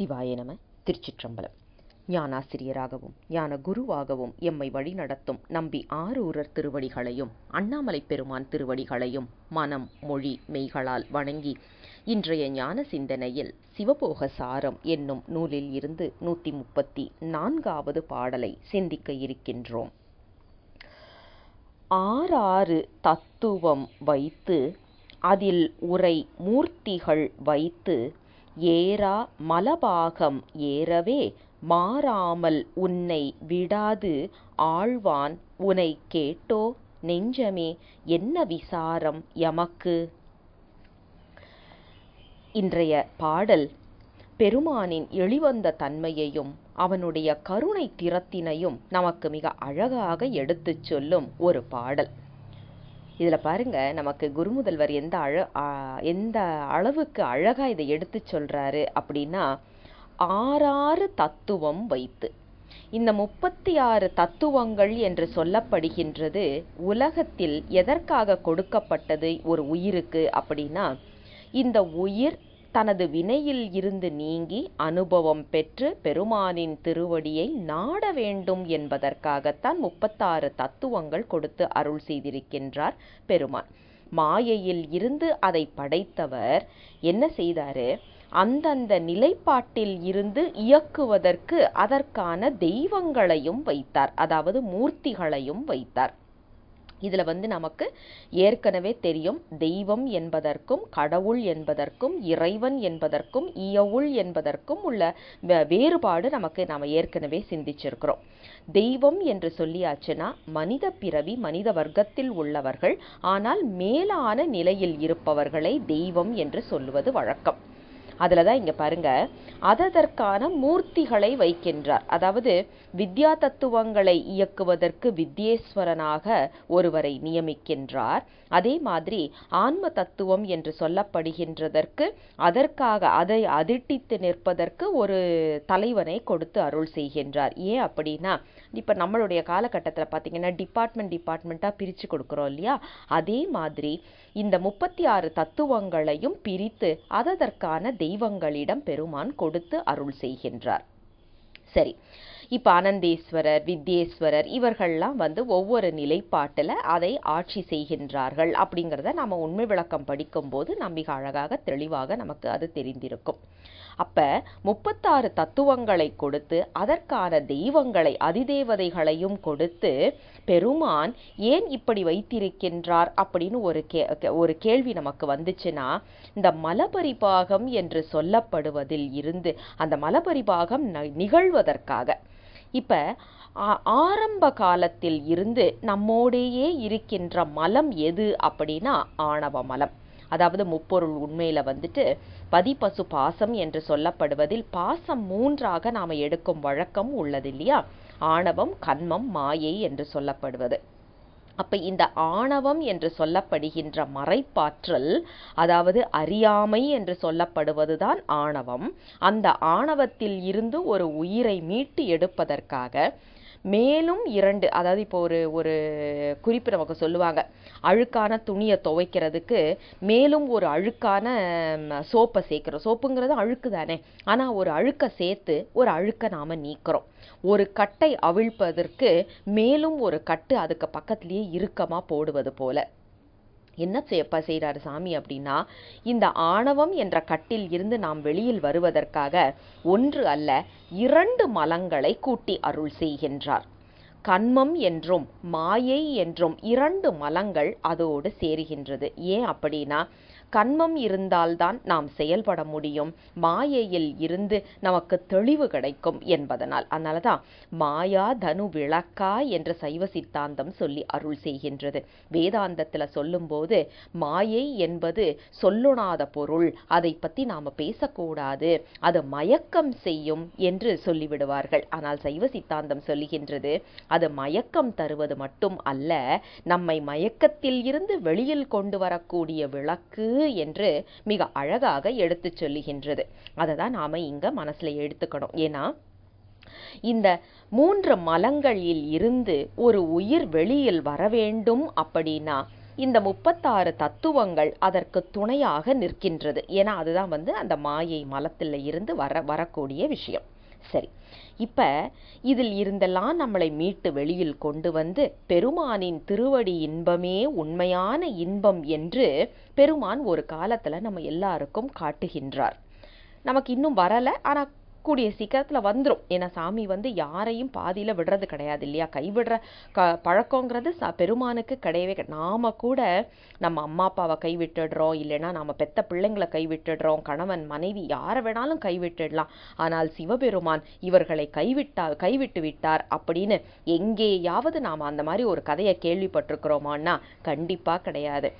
சிவாய நம திருச்சிற்றம்பலம். ஞானாசிரியராகவும் ஞான குருவாகவும் எம்மை வழிநடத்தும் நம்பி ஆரூரர் திருவடிகளையும் அண்ணாமலை பெருமான் திருவடிகளையும் மனம் மொழி மெய்களால் வணங்கி இன்றைய ஞான சிந்தனையில் சிவபோக சாரம் என்னும் நூலில் இருந்து நூற்றி முப்பத்தி நான்காவது பாடலை சிந்திக்க இருக்கின்றோம். ஆறாறு தத்துவம் வைத்து அதில் உரை மூர்த்திகள் வைத்து ஏறா மலபாகம் ஏறவே மாறாமல் உன்னை விடாது ஆழ்வான் உனை கேட்டோ? நெஞ்சமே என்ன விசாரம் எமக்கு? இன்றைய பாடல் பெருமானின் எளிவந்த தன்மையையும் அவனுடைய கருணை திறத்தினையும் நமக்கு மிக அழகாக எடுத்துச் சொல்லும் ஒரு பாடல். இதில் பாருங்கள் நமக்கு குருமுதல்வர் எந்த அழ எந்த அளவுக்கு அழகாக இதை எடுத்து சொல்கிறாரு அப்படின்னா ஆறாறு தத்துவம் வைத்து. இந்த முப்பத்தி ஆறு தத்துவங்கள் என்று சொல்லப்படுகின்றது உலகத்தில் எதற்காக கொடுக்கப்பட்டது ஒரு உயிருக்கு அப்படின்னா இந்த உயிர் தனது வினையில் இருந்து நீங்கி அனுபவம் பெற்று பெருமானின் திருவடியை நாட வேண்டும் என்பதற்காகத்தான் முப்பத்தாறு தத்துவங்கள் கொடுத்து அருள் செய்திருக்கின்றார் பெருமான். மாயையில் இருந்து அதை படைத்தவர் என்ன செய்தாரு? அந்தந்த நிலைப்பாட்டில் இருந்து இயக்குவதற்கு அதற்கான தெய்வங்களையும் வைத்தார். அதாவது மூர்த்திகளையும் வைத்தார். இதில் வந்து நமக்கு ஏற்கனவே தெரியும் தெய்வம் என்பதற்கும் கடவுள் என்பதற்கும் இறைவன் என்பதற்கும் இயவுள் என்பதற்கும் உள்ள வேறுபாடு நமக்கு நாம் ஏற்கனவே சிந்திச்சிருக்கிறோம். தெய்வம் என்று சொல்லியாச்சுன்னா மனித பிறவி மனித வர்க்கத்தில் உள்ளவர்கள் ஆனால் மேலான நிலையில் இருப்பவர்களை தெய்வம் என்று சொல்லுவது வழக்கம். அதில் தான் இங்கே பாருங்கள் அதற்கான மூர்த்திகளை வைக்கின்றார். அதாவது வித்யா தத்துவங்களை இயக்குவதற்கு வித்யேஸ்வரனாக ஒருவரை நியமிக்கின்றார். அதே மாதிரி ஆன்ம தத்துவம் என்று சொல்லப்படுகின்றதற்கு அதற்காக அதை அதிட்டித்து நிற்பதற்கு ஒரு தலைவனை கொடுத்து அருள் செய்கின்றார். ஏன் அப்படின்னா இப்போ நம்மளுடைய காலகட்டத்தில் பார்த்தீங்கன்னா டிபார்ட்மெண்ட் டிபார்ட்மெண்ட்டாக பிரித்து கொடுக்குறோம் இல்லையா? அதே மாதிரி இந்த முப்பத்தி ஆறு தத்துவங்களையும் பிரித்து அதற்கான தெய்வங்களிடம் பெருமான் கொடுத்து அருள் செய்கின்றார். சரி. இப்போ அனந்தேஸ்வரர் வித்யேஸ்வரர் இவர்கள்லாம் வந்து ஒவ்வொரு நிலைப்பாட்டில் அதை ஆட்சி செய்கின்றார்கள் அப்படிங்கிறத நம்ம உண்மை விளக்கம் படிக்கும்போது நம் மிக அழகாக தெளிவாக நமக்கு அது தெரிந்திருக்கும். அப்போ முப்பத்தாறு தத்துவங்களை கொடுத்து அதற்கான தெய்வங்களை அதிதேவதைகளையும் கொடுத்து பெருமான் ஏன் இப்படி வைத்திருக்கின்றார் அப்படின்னு ஒரு கே ஒரு கேள்வி நமக்கு வந்துச்சுன்னா இந்த மலபரிபாகம் என்று சொல்லப்படுவதில் இருந்து அந்த மலபரிபாகம் நிகழ்வதற்காக. இப்போ ஆரம்ப காலத்தில் இருந்து நம்மோடையே இருக்கின்ற மலம் எது அப்படின்னா ஆணவ மலம். அதாவது முப்பொருள் உண்மையில் வந்துட்டு பதிப்பசு பாசம் என்று சொல்லப்படுவதில் பாசம் மூன்றாக நாம் எடுக்கும் வழக்கம் உள்ளது இல்லையா? ஆணவம் கண்மம் மாயை என்று சொல்லப்படுவது. அப்ப இந்த ஆணவம் என்று சொல்லப்படுகின்ற மறைப்பாற்றல் அதாவது அறியாமை என்று சொல்லப்படுவதுதான் ஆணவம். அந்த ஆணவத்தில் இருந்து ஒரு உயிரை மீட்டு எடுப்பதற்காக மேலும் இரண்டு அதாவது இப்போ ஒரு ஒரு குறிப்பு நமக்கு சொல்லுவாங்க. அழுக்கான துணியை துவைக்கிறதுக்கு மேலும் ஒரு அழுக்கான சோப்பை சேர்க்குறோம். சோப்புங்கிறது அழுக்கு தானே. ஆனால் ஒரு அழுக்கை சேர்த்து ஒரு அழுக்கை நாம் நீக்கிறோம். ஒரு கட்டை அவிழ்ப்பதற்கு மேலும் ஒரு கட்டு அதுக்கு பக்கத்துலேயே இறுக்கமாக போடுவது போல. என்ன செய்யப்பா செய்கிறாரு சாமி அப்படின்னா இந்த ஆணவம் என்ற கட்டில் இருந்து நாம் வெளியில் வருவதற்காக ஒன்று அல்ல இரண்டு மலங்களை கூட்டி அருள் செய்கின்றார். கண்மம் என்றும் மாயை என்றும் இரண்டு மலங்கள் அதோடு சேருகின்றது. ஏன் அப்படின்னா கண்மம் இருந்தால்தான் நாம் செயல்பட முடியும். மாயையில் இருந்து நமக்கு தெளிவு கிடைக்கும் என்பதனால். அதனால தான் மாயா தனு விளக்கா என்ற சைவ சித்தாந்தம் சொல்லி அருள் செய்கின்றது. வேதாந்தத்தில் சொல்லும்போது மாயை என்பது சொல்லுணாத பொருள். அதை பற்றி நாம் பேசக்கூடாது. அது மயக்கம் செய்யும் என்று சொல்லிவிடுவார்கள். ஆனால் சைவ சித்தாந்தம் சொல்லுகின்றது அது மயக்கம் தருவது மட்டும் அல்ல நம்மை மயக்கத்தில் இருந்து வெளியில் கொண்டு வரக்கூடிய விளக்கு என்று மிக அழகாக எடுத்துச் சொல்லுகின்றது. அதை தான் நாம் இங்கே மனசில் எடுத்துக்கணும். ஏன்னா இந்த மூன்று மலங்களில் இருந்து ஒரு உயிர் வெளியில் வர வேண்டும் அப்படின்னா இந்த முப்பத்தாறு தத்துவங்கள் அதற்கு துணையாக நிற்கின்றது. ஏன்னா அதுதான் வந்து அந்த மாயை மலத்தில் இருந்து வர வரக்கூடிய விஷயம். சரி இப்ப இதில் இருந்தெல்லாம் நம்மளை மீட்டு வெளியில் கொண்டு வந்து பெருமானின் திருவடி இன்பமே உண்மையான இன்பம் என்று பெருமான் ஒரு காலத்துல நம்ம எல்லாருக்கும் காட்டுகின்றார். நமக்கு இன்னும் வரல ஆனால் கூடிய சீக்கிரத்தில் வந்துடும் ஏன்னா சாமி வந்து யாரையும் பாதியில் விடுறது கிடையாது இல்லையா? கைவிடுற க பழக்கங்கிறது ச பெருமானுக்கு கிடையவே நாம் கூட நம்ம அம்மா அப்பாவை கைவிட்டுடுறோம். இல்லைன்னா நம்ம பெத்த பிள்ளைங்களை கைவிட்டுடுறோம். கணவன் மனைவி யாரை வேணாலும் கைவிட்டுடலாம். ஆனால் சிவபெருமான் இவர்களை கைவிட்டா கைவிட்டு விட்டார் அப்படின்னு எங்கேயாவது நாம் அந்த மாதிரி ஒரு கதையை கேள்விப்பட்டிருக்கிறோமான்னா கண்டிப்பாக கிடையாது.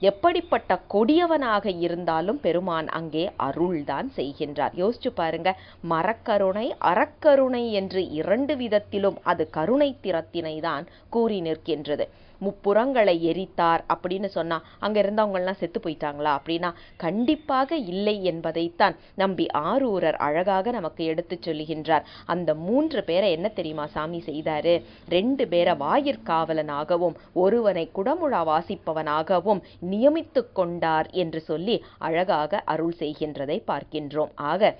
எப்படிப்பட்ட கொடியவனாக இருந்தாலும் பெருமான் அங்கே அருள்தான் செய்கின்றார். யோசிச்சு பாருங்க மரக்கருணை அறக்கருணை என்று இரண்டு விதத்திலும் அது கருணை திறத்தினை தான் கூறி நிற்கின்றது. முப்புறங்களை எரித்தார் அப்படின்னு சொன்னால் அங்கே இருந்தவங்கெல்லாம் செத்து போயிட்டாங்களா அப்படின்னா கண்டிப்பாக இல்லை என்பதைத்தான் நம்பி ஆரூரர் அழகாக நமக்கு எடுத்து சொல்லுகின்றார். அந்த மூன்று பேரை என்ன தெரியுமா சாமி செய்தாரு? ரெண்டு பேரை வாயிற்காவலனாகவும் ஒருவனை குடமுழா வாசிப்பவனாகவும் நியமித்து கொண்டார் என்று சொல்லி அழகாக அருள் செய்கின்றதை பார்க்கின்றோம். ஆக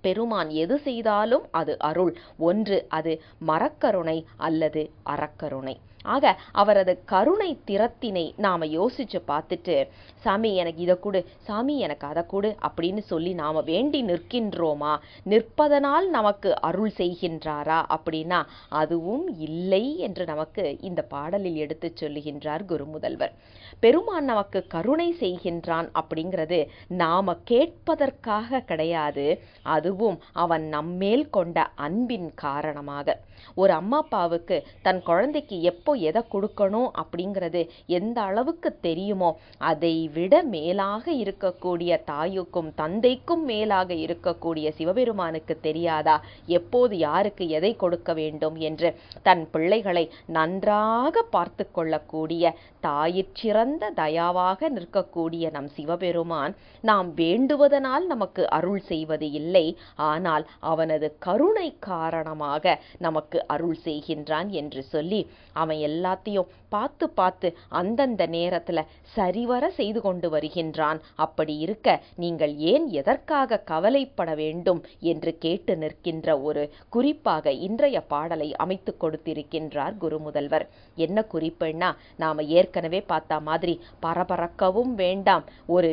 பெருமான் எது செய்தாலும் அது அருள். ஒன்று அது மரக்கருணை அல்லது அறக்கருணை. ஆக அவரது கருணை திறத்தினை நாம யோசிச்சு பார்த்துட்டு சாமி எனக்கு இதை கொடு சாமி எனக்கு அதை கொடு அப்படின்னு சொல்லி நாம வேண்டி நிற்கின்றோமா? நிற்பதனால் நமக்கு அருள் செய்கின்றாரா? அப்படின்னா அதுவும் இல்லை என்று நமக்கு இந்த பாடலில் எடுத்து சொல்லுகின்றார் குரு முதல்வர் பெருமான் நமக்கு கருணை செய்கின்றான் அப்படிங்கிறது நாம கேட்பதற்காக கிடையாது அதுவும் அவன் நம்மேல் கொண்ட அன்பின் காரணமாக. ஒரு அம்மா அப்பாவுக்கு தன் குழந்தைக்கு எப்போ எப்போ எதை கொடுக்கணும் அப்படிங்கிறது எந்த அளவுக்கு தெரியுமோ அதை விட மேலாக இருக்கக்கூடிய தாயுக்கும் தந்தைக்கும் மேலாக இருக்கக்கூடிய சிவபெருமானுக்கு தெரியாதா? எப்போது யாருக்கு எதை கொடுக்க வேண்டும் என்று தன் பிள்ளைகளை நன்றாக பார்த்து கொள்ளக்கூடிய தாயிற்சிறந்த தயாவாக நிற்கக்கூடிய நம் சிவபெருமான் நாம் வேண்டுவதனால் நமக்கு அருள் செய்வது இல்லை. ஆனால் அவனது கருணை காரணமாக நமக்கு அருள் செய்கின்றான் என்று சொல்லி அவன் எல்லாத்தையும் பார்த்து பார்த்து அந்தந்த நேரத்தில் சரிவர செய்து கொண்டு வருகின்றான். அப்படி இருக்க நீங்கள் ஏன் எதற்காக கவலைப்பட வேண்டும் என்று கேட்டு நிற்கின்ற ஒரு குறிப்பாக இன்றைய பாடலை அமைத்து கொடுத்திருக்கின்றார் குருமுதல்வர். என்ன குறிப்புன்னா நாம் ஏற்கனவே பார்த்த மாதிரி பரபரக்கவும் வேண்டாம் ஒரு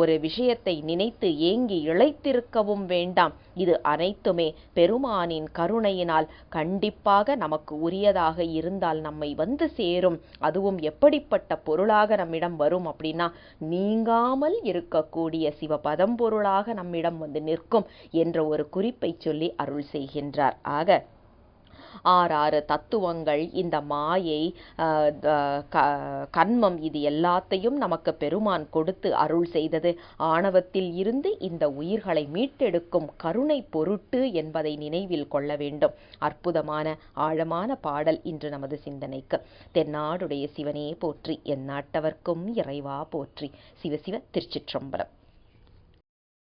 ஒரு விஷயத்தை நினைத்து ஏங்கி இழைத்திருக்கவும் வேண்டாம். இது அனைத்துமே பெருமானின் கருணையினால் கண்டிப்பாக நமக்கு உரியதாக இருந்தால் நம்ம வந்து சேரும். அதுவும் எப்படிப்பட்ட பொருளாக நம்மிடம் வரும் அப்படின்னா நீங்காமல் இருக்கக்கூடிய சிவபதம் பொருளாக நம்மிடம் வந்து நிற்கும் என்ற ஒரு குறிப்பை சொல்லி அருள் செய்கின்றார். ஆக ஆறாறு தத்துவங்கள் இந்த மாயை கண்மம் த- க- கன்மம் இது எல்லாத்தையும் நமக்கு பெருமான் கொடுத்து அருள் செய்தது. ஆணவத்தில் இருந்து இந்த உயிர்களை மீட்டெடுக்கும் கருணை பொருட்டு என்பதை நினைவில் கொள்ள வேண்டும். அற்புதமான ஆழமான பாடல் இன்று நமது சிந்தனைக்கு. தென்னாடுடைய சிவனே போற்றி எந்நாட்டவர்க்கும் இறைவா போற்றி. சிவசிவ திருச்சிற்றம்பலம்.